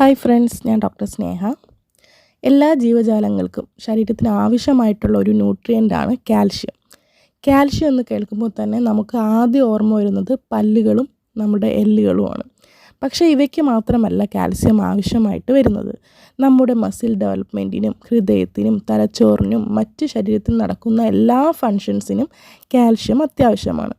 Hi friends ഞാൻ doctor Sneha. എല്ലാ ജീവജാലങ്ങൾക്കും ശരീരത്തിന് ആവശ്യമായിട്ടുള്ള ഒരു ന്യൂട്രിയന്റാണ് കാൽഷ്യം. കാൽഷ്യം എന്ന് കേൾക്കുമ്പോൾ തന്നെ നമുക്ക് ആദ്യം ഓർമ്മ വരുന്നത് പല്ലുകളും നമ്മുടെ എല്ലുകളുമാണ്. പക്ഷേ ഇവയ്ക്ക് മാത്രമല്ല കാൽസ്യം ആവശ്യമായിട്ട് വരുന്നത്. നമ്മുടെ മസിൽ ഡെവലപ്മെന്റിനും ഹൃദയത്തിനും തലച്ചോറിനും മറ്റ് ശരീരത്തിൽ നടക്കുന്ന എല്ലാ ഫങ്ഷൻസിനും കാൽഷ്യം അത്യാവശ്യമാണ്.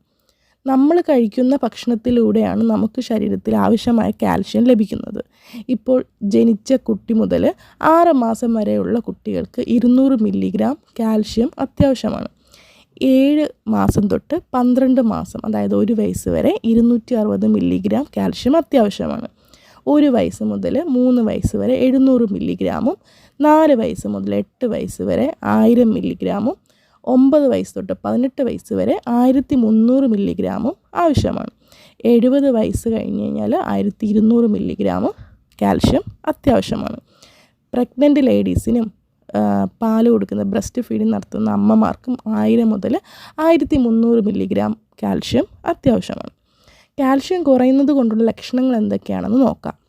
നമ്മൾ കഴിക്കുന്ന ഭക്ഷണത്തിലൂടെയാണ് നമുക്ക് ശരീരത്തിൽ ആവശ്യമായ കാൽഷ്യം ലഭിക്കുന്നത്. ഇപ്പോൾ ജനിച്ച കുട്ടി മുതൽ ആറ് മാസം വരെയുള്ള കുട്ടികൾക്ക് ഇരുന്നൂറ് മില്ലിഗ്രാം കാൽഷ്യം അത്യാവശ്യമാണ്. ഏഴ് മാസം തൊട്ട് പന്ത്രണ്ട് മാസം അതായത് ഒരു വയസ്സ് വരെ ഇരുന്നൂറ്റി അറുപത് മില്ലിഗ്രാം കാൽഷ്യം അത്യാവശ്യമാണ്. ഒരു വയസ്സ് മുതൽ മൂന്ന് വയസ്സ് വരെ എഴുന്നൂറ് മില്ലിഗ്രാമും നാല് വയസ്സ് മുതൽ എട്ട് വയസ്സ് വരെ ആയിരം മില്ലിഗ്രാമും ഒമ്പത് വയസ്സ് തൊട്ട് പതിനെട്ട് വയസ്സ് വരെ ആയിരത്തി മുന്നൂറ് മില്ലിഗ്രാമും ആവശ്യമാണ്. എഴുപത് വയസ്സ് കഴിഞ്ഞ് കഴിഞ്ഞാൽ ആയിരത്തി ഇരുന്നൂറ് മില്ലിഗ്രാമും കാൽഷ്യം അത്യാവശ്യമാണ്. പ്രഗ്നന്റ് ലേഡീസിനും പാൽ കൊടുക്കുന്ന ബ്രസ്റ്റ് ഫീഡിങ് നടത്തുന്ന അമ്മമാർക്കും ആയിരം മുതൽ ആയിരത്തി മുന്നൂറ് മില്ലിഗ്രാം കാൽഷ്യം അത്യാവശ്യമാണ്. കാൽഷ്യം കുറയുന്നത് കൊണ്ടുള്ള ലക്ഷണങ്ങൾ എന്തൊക്കെയാണെന്ന് നോക്കാം.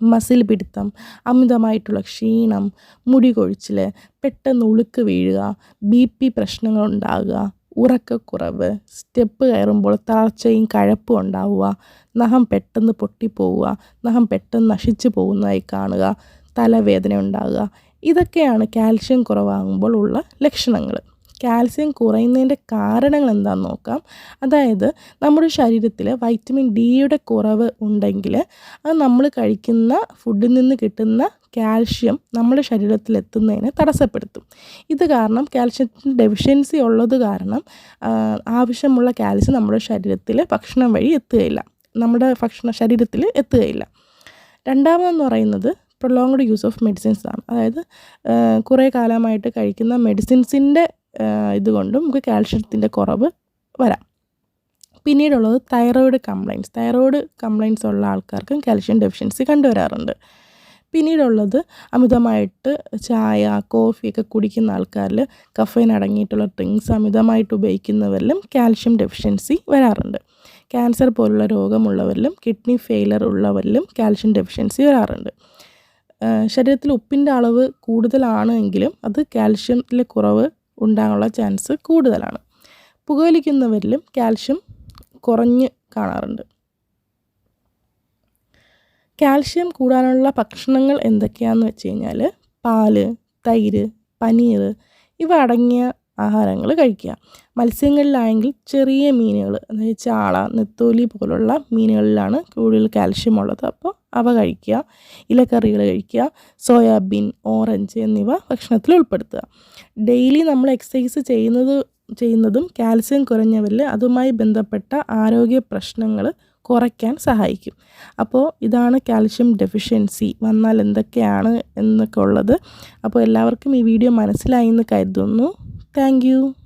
മസിൽ പിടുത്തം അമിതമായിട്ടുള്ള ക്ഷീണം മുടി കൊഴിച്ചിൽ പെട്ടെന്ന് ഉളുക്ക് വീഴുക ബി പി പ്രശ്നങ്ങൾ ഉണ്ടാകുക ഉറക്കക്കുറവ് സ്റ്റെപ്പ് കയറുമ്പോൾ തളർച്ചയും കഴപ്പും ഉണ്ടാവുക നഖം പെട്ടെന്ന് പൊട്ടിപ്പോവുക നഖം പെട്ടെന്ന് നശിച്ചു പോകുന്നതായി കാണുക തലവേദന ഉണ്ടാകുക. ഇതൊക്കെയാണ് കാൽഷ്യം കുറവാകുമ്പോൾ ഉള്ള ലക്ഷണങ്ങൾ. കാൽസ്യം കുറയുന്നതിന്റെ കാരണങ്ങൾ എന്താണെന്ന് നോക്കാം. അതായത് നമ്മുടെ ശരീരത്തിൽ വൈറ്റമിൻ ഡിയുടെ കുറവ് ഉണ്ടെങ്കിൽ അത് നമ്മൾ കഴിക്കുന്ന ഫുഡിൽ നിന്ന് കിട്ടുന്ന കാൽഷ്യം നമ്മുടെ ശരീരത്തിൽ എത്തുന്നതിനെ തടസ്സപ്പെടുത്തും. ഇത് കാരണം കാൽഷ്യത്തിന്റെ ഡെഫിഷ്യൻസി ഉള്ളത് കാരണം ആവശ്യമുള്ള കാൽസ്യം നമ്മുടെ ശരീരത്തിൽ ഭക്ഷണം വഴി എത്തുകയില്ല. നമ്മുടെ ഭക്ഷണ ശരീരത്തിൽ എത്തുകയില്ല. രണ്ടാമതെന്ന് പറയുന്നത് പ്രൊലോങ്ഡ് യൂസ് ഓഫ് മെഡിസിൻസ് ആണ്. അതായത് കുറേ കാലമായിട്ട് കഴിക്കുന്ന മെഡിസിൻസിന്റെ ഇതുകൊണ്ടും നമുക്ക് കാൽഷ്യത്തിന്റെ കുറവ് വരാം. പിന്നീടുള്ളത് തൈറോയിഡ് കംപ്ലയിൻസ് തൈറോയിഡ് കംപ്ലയിൻസ് ഉള്ള ആൾക്കാർക്കും കാൽഷ്യം ഡെഫിഷ്യൻസി കണ്ടുവരാറുണ്ട്. പിന്നീടുള്ളത് അമിതമായിട്ട് ചായ കോഫിയൊക്കെ കുടിക്കുന്ന ആൾക്കാരിൽ കഫൈൻ അടങ്ങിയിട്ടുള്ള ഡ്രിങ്ക്സ് അമിതമായിട്ട് ഉപയോഗിക്കുന്നവരിലും കാൽഷ്യം ഡെഫിഷ്യൻസി വരാറുണ്ട്. ക്യാൻസർ പോലുള്ള രോഗമുള്ളവരിലും കിഡ്നി ഫെയിലർ ഉള്ളവരിലും കാൽഷ്യം ഡെഫിഷ്യൻസി വരാറുണ്ട്. ശരീരത്തിൽ ഉപ്പിന്റെ അളവ് കൂടുതലാണ് എങ്കിലും അത് കാൽഷ്യത്തിലെ കുറവ് ഉണ്ടാകാനുള്ള ചാൻസ് കൂടുതലാണ്. പുകവലിക്കുന്നവരിലും കാൽഷ്യം കുറഞ്ഞ് കാണാറുണ്ട്. കാൽഷ്യം കൂടാനുള്ള ഭക്ഷണങ്ങൾ എന്തൊക്കെയാണെന്ന് വെച്ച് കഴിഞ്ഞാൽ പാൽ തൈര് പനീർ ഇവ അടങ്ങിയ ആഹാരങ്ങൾ കഴിക്കുക. മത്സ്യങ്ങളിലാണെങ്കിൽ ചെറിയ മീനുകൾ അതായത് ചാള നെത്തോലി പോലുള്ള മീനുകളിലാണ് കൂടുതൽ കാൽഷ്യം ഉള്ളത്. അപ്പോൾ അവ കഴിക്കുക. ഇലക്കറികൾ കഴിക്കുക. സോയാബീൻ ഓറഞ്ച് എന്നിവ ഭക്ഷണത്തിൽ ഉൾപ്പെടുത്തുക. ഡെയിലി നമ്മൾ എക്സസൈസ് ചെയ്യുന്നത് ചെയ്യുന്നതും കാൽസ്യം കുറഞ്ഞവരിൽ അതുമായി ബന്ധപ്പെട്ട ആരോഗ്യ പ്രശ്നങ്ങൾ കുറയ്ക്കാൻ സഹായിക്കും. അപ്പോൾ ഇതാണ് കാൽഷ്യം ഡെഫിഷ്യൻസി വന്നാൽ എന്തൊക്കെയാണ് എന്നൊക്കെ ഉള്ളത്. അപ്പോൾ എല്ലാവർക്കും ഈ വീഡിയോ മനസ്സിലായി എന്ന് കരുതുന്നു. Thank you.